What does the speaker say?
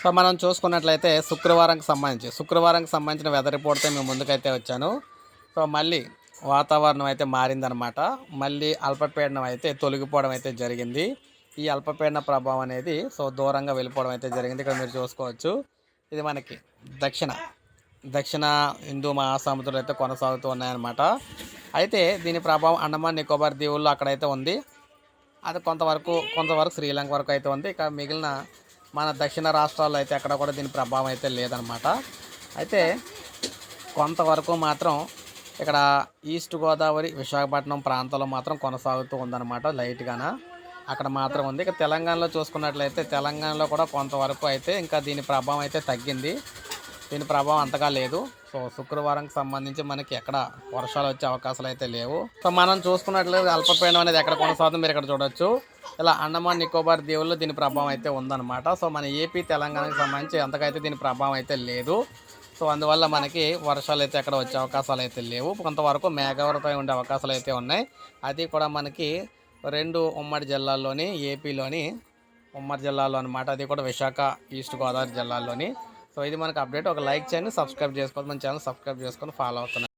So మనం చూసుకున్నట్లయితే శుక్రవారంకి సంబంధించి శుక్రవారంకి సంబంధించిన వెదర్ రిపోర్ట్తో మేము ముందుకైతే వచ్చాను. సో మళ్ళీ వాతావరణం అయితే మారిందనమాట. మళ్ళీ అల్పపీడనం అయితే తొలగిపోవడం అయితే జరిగింది. ఈ అల్పపీడన ప్రభావం అనేది సో దూరంగా వెళ్ళిపోవడం అయితే జరిగింది. ఇక్కడ మీరు చూసుకోవచ్చు. ఇది మనకి దక్షిణ దక్షిణ హిందూ మహాసముద్రం అయితే కొనసాగుతూ ఉన్నాయన్నమాట. అయితే దీని ప్రభావం అండమాన్ నికోబార్ దీవుల్లో అక్కడైతే ఉంది. అది కొంతవరకు కొంతవరకు శ్రీలంక వరకు అయితే ఉంది. ఇక మిగిలిన మన దక్షిణ రాష్ట్రాల్లో అయితే ఎక్కడ కూడా దీని ప్రభావం అయితే లేదనమాట అయితే కొంతవరకు మాత్రం ఇక్కడ ఈస్ట్ గోదావరి విశాఖపట్నం ప్రాంతంలో మాత్రం కొనసాగుతూ ఉందన్నమాట లైట్గాన. అక్కడ మాత్రం ఉంది. ఇక తెలంగాణలో చూసుకున్నట్లయితే తెలంగాణలో కూడా కొంతవరకు అయితే ఇంకా దీని ప్రభావం అయితే తగ్గింది. దీని ప్రభావం అంతగా లేదు. సో శుక్రవారంకి సంబంధించి మనకి ఎక్కడ వర్షాలు వచ్చే అవకాశాలు అయితే లేవు. సో మనం చూసుకున్నట్లయితే అల్పపీడనం అనేది ఎక్కడ కొనసాగుతుంది మీరు ఇక్కడ చూడొచ్చు. ఇలా అండమాన్ నికోబార్ దీవుల్లో దీని ప్రభావం అయితే ఉందన్నమాట. సో మన ఏపీ తెలంగాణకి సంబంధించి అంతకైతే దీని ప్రభావం అయితే లేదు. సో అందువల్ల మనకి వర్షాలు అయితే ఎక్కడ వచ్చే అవకాశాలు అయితే లేవు. కొంతవరకు మేఘావృతమై ఉండే అవకాశాలు అయితే ఉన్నాయి. అది కూడా మనకి రెండు ఉమ్మడి జిల్లాల్లోని ఏపీలోని ఉమ్మడి జిల్లాలో అనమాట అది కూడా విశాఖ ఈస్ట్ గోదావరి జిల్లాలోని సో ఇది మనకు అప్డేట్ ఒక లైక్ చేయండి సబ్స్క్రైబ్ చేసుకోవాలి మన ఛానల్ సబ్స్క్రైబ్ చేసుకొని ఫాలో అవుతున్నాను